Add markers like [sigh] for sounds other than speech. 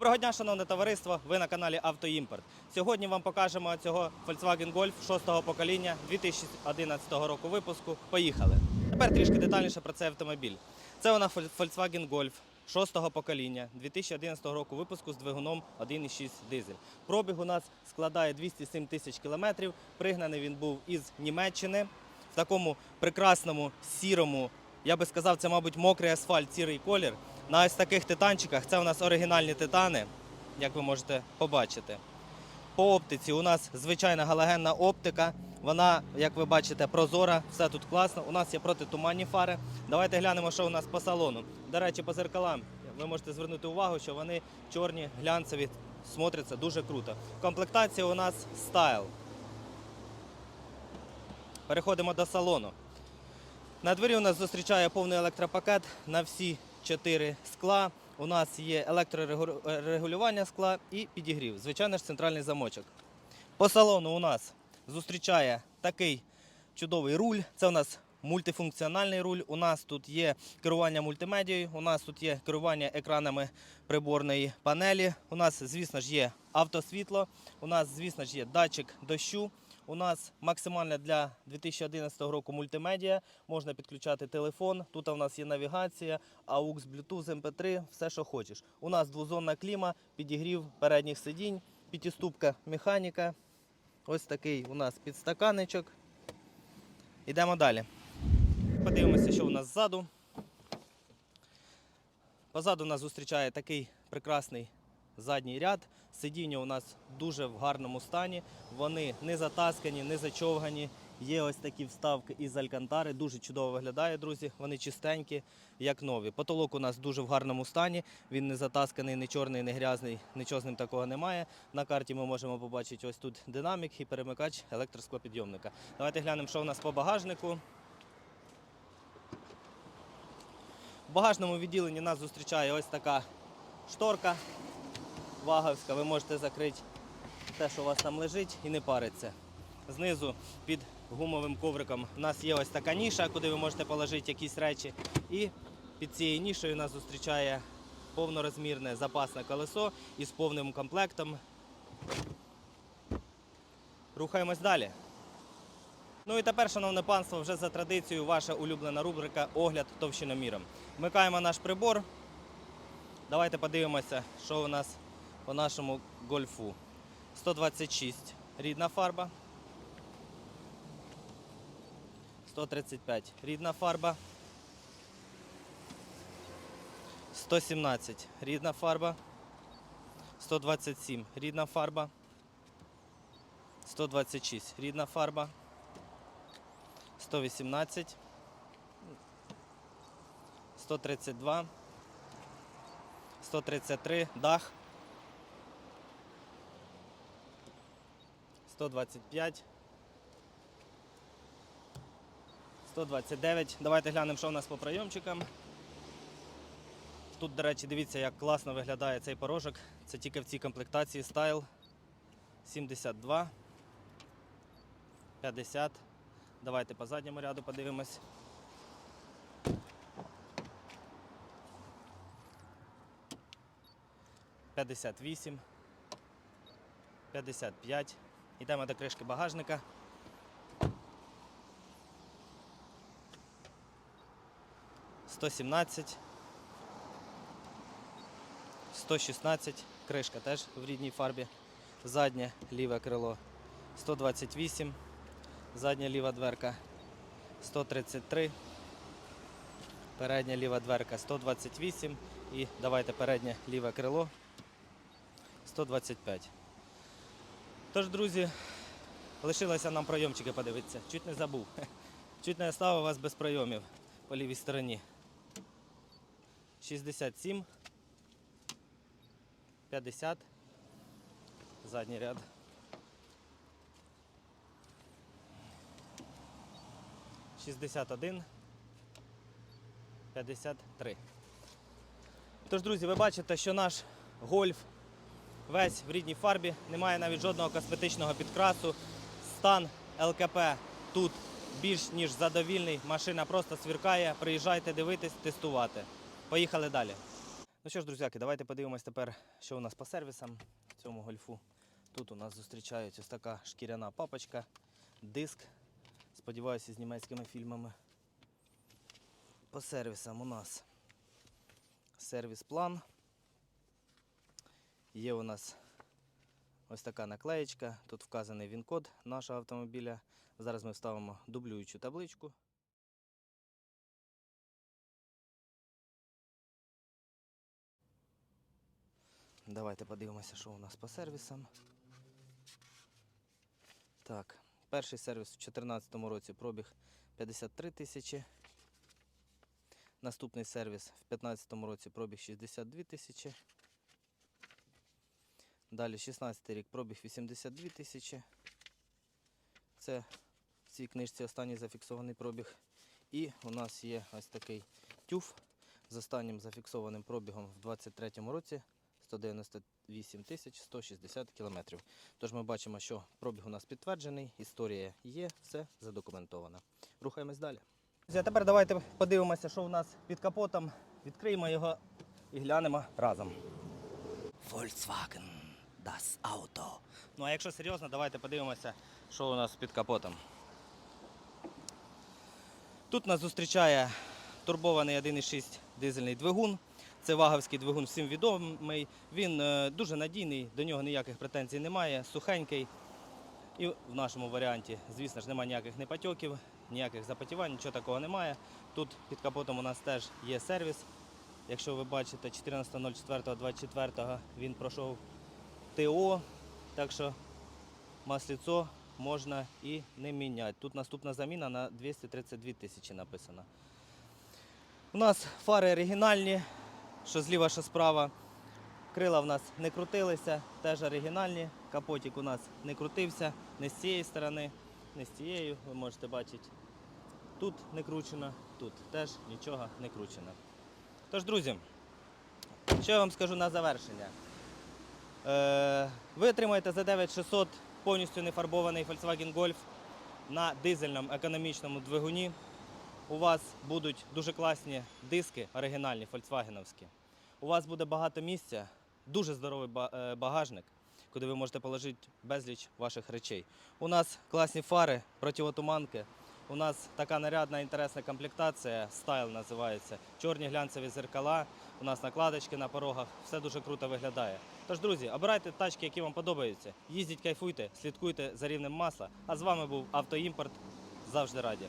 Доброго дня, шановне товариство. Ви на каналі Автоімпорт. Сьогодні вам покажемо цього Volkswagen Golf 6-го покоління 2011 року випуску. Поїхали. Тепер трішки детальніше про цей автомобіль. Це нас Volkswagen Golf 6-го покоління 2011 року випуску з двигуном 1,6 дизель. Пробіг у нас складає 207 тисяч кілометрів. Пригнаний він був із Німеччини в такому прекрасному сірому. Я би сказав, це, мабуть, мокрий асфальт, сірий колір. На ось таких титанчиках це у нас оригінальні титани, як ви можете побачити. По оптиці у нас звичайна галогенна оптика. Вона, як ви бачите, прозора, все тут класно. У нас є протитуманні фари. Давайте глянемо, що у нас по салону. До речі, по зеркалам ви можете звернути увагу, що вони чорні, глянцеві, смотряться дуже круто. Комплектація у нас стайл. Переходимо до салону. На дворі у нас зустрічає повний електропакет на всі чотири скла. У нас є електрорегулювання скла і підігрів. Звичайно ж, центральний замочок. По салону у нас зустрічає такий чудовий руль. Це у нас мультифункціональний руль. У нас тут є керування мультимедією, у нас тут є керування екранами приборної панелі. У нас, звісно ж, є автосвітло, у нас, звісно ж, є датчик дощу. У нас максимальна для 2011 року мультимедіа. Можна підключати телефон. Тут у нас є навігація, AUX, Bluetooth, MP3, все, що хочеш. У нас двозонна кліма, підігрів передніх сидінь, п'ятиступка механіка. Ось такий у нас підстаканничок. Йдемо далі. Подивимося, що у нас ззаду. Позаду нас зустрічає такий прекрасний задній ряд. Сидіння у нас дуже в гарному стані. Вони не затаскані, не зачовгані. Є ось такі вставки із алькантари. Дуже чудово виглядає, друзі. Вони чистенькі, як нові. Потолок у нас дуже в гарному стані. Він не затасканий, не чорний, не грязний, нічого з ним такого немає. На карті ми можемо побачити ось тут динамік і перемикач електросклопідйомника. Давайте глянемо, що у нас по багажнику. В багажному відділенні нас зустрічає ось така шторка ваговська. Ви можете закрити те, що у вас там лежить, і не париться. Знизу під гумовим ковриком у нас є ось така ніша, куди ви можете положити якісь речі. І під цією нішею нас зустрічає повнорозмірне запасне колесо із повним комплектом. Рухаємось далі. Ну і тепер, шановне панство, вже за традицією, ваша улюблена рубрика Огляд товщиноміром. Вмикаємо наш прибор. Давайте подивимося, що у нас по нашому гольфу. 126 рідна фарба. 135 рідна фарба. 117 рідна фарба. 127 рідна фарба. 126 рідна фарба. 118, 132, 133, дах, 125, 129. Давайте глянемо, що у нас по прийомчикам. Тут, до речі, дивіться, як класно виглядає цей порожок. Це тільки в цій комплектації Style 72, 50. Давайте по задньому ряду подивимось. П'ятдесят вісім. П'ятдесят п'ять. Йдемо до кришки багажника. Сто сімнадцять. Сто шістнадцять. Кришка теж в рідній фарбі. Заднє ліве крило. 128 задня ліва дверка 133, передня ліва дверка 128 і давайте переднє ліве крило 125. Тож, друзі, лишилося нам пройомчики подивитися. Чуть не забув. [laughs] Чуть не оставив вас без пройомів по лівій стороні. 67, 50, задній ряд. 61, 53. Тож, друзі, ви бачите, що наш гольф весь в рідній фарбі, немає навіть жодного косметичного підкрасу. Стан ЛКП тут більш ніж задовільний. Машина просто свіркає. Приїжджайте дивитись, тестувати. Поїхали далі. Ну що ж, друзяки, давайте подивимось тепер, що у нас по сервісам в цьому гольфу. Тут у нас зустрічається ось така шкіряна папочка, диск. Сподіваюся, з німецькими фільмами. По сервісам у нас сервіс-план. Є у нас ось така наклеєчка. Тут вказаний він-код нашого автомобіля. Зараз ми вставимо дублюючу табличку. Давайте подивимося, що у нас по сервісам. Так, перший сервіс в 2014 році пробіг 53 тисячі. Наступний сервіс в 2015 році пробіг 62 тисячі. Далі 16 рік пробіг 82 тисячі. Це в цій книжці останній зафіксований пробіг. І у нас є ось такий тюф з останнім зафіксованим пробігом в 2023 році 198 тисяч 160 кілометрів. Тож ми бачимо, що пробіг у нас підтверджений, історія є, все задокументовано. Рухаємось далі. А тепер давайте подивимося, що у нас під капотом. Відкриємо його і глянемо разом. Volkswagen Das Auto. Ну а якщо серйозно, давайте подивимося, що у нас під капотом. Тут нас зустрічає турбований 1,6 дизельний двигун. Це ваговський двигун всім відомий. Він е, дуже надійний, до нього ніяких претензій немає, сухенький. І в нашому варіанті, звісно ж, немає ніяких непатьоків, ніяких запотівань, нічого такого немає. Тут під капотом у нас теж є сервіс. Якщо ви бачите, 14.04.24 він пройшов ТО, так що масліцо можна і не міняти. Тут наступна заміна на 232 тисячі написано. У нас фари оригінальні, що зліва, що справа. Крила в нас не крутилися, теж оригінальні. Капотик у нас не крутився не з цієї сторони, не з цією, ви можете бачити. Тут не кручено, тут теж нічого не кручено. Тож, друзі, що я вам скажу на завершення. Е, ви отримаєте за 9600 повністю нефарбований Volkswagen Golf на дизельному економічному двигуні. У вас будуть дуже класні диски оригінальні, фольксвагеновські. У вас буде багато місця, дуже здоровий е, багажник, куди ви можете положити безліч ваших речей. У нас класні фари, противотуманки. У нас така нарядна інтересна комплектація, стайл називається. Чорні глянцеві зеркала, у нас накладочки на порогах, все дуже круто виглядає. Тож, друзі, обирайте тачки, які вам подобаються. Їздіть, кайфуйте, слідкуйте за рівнем масла. А з вами був Автоімпорт. Завжди раді.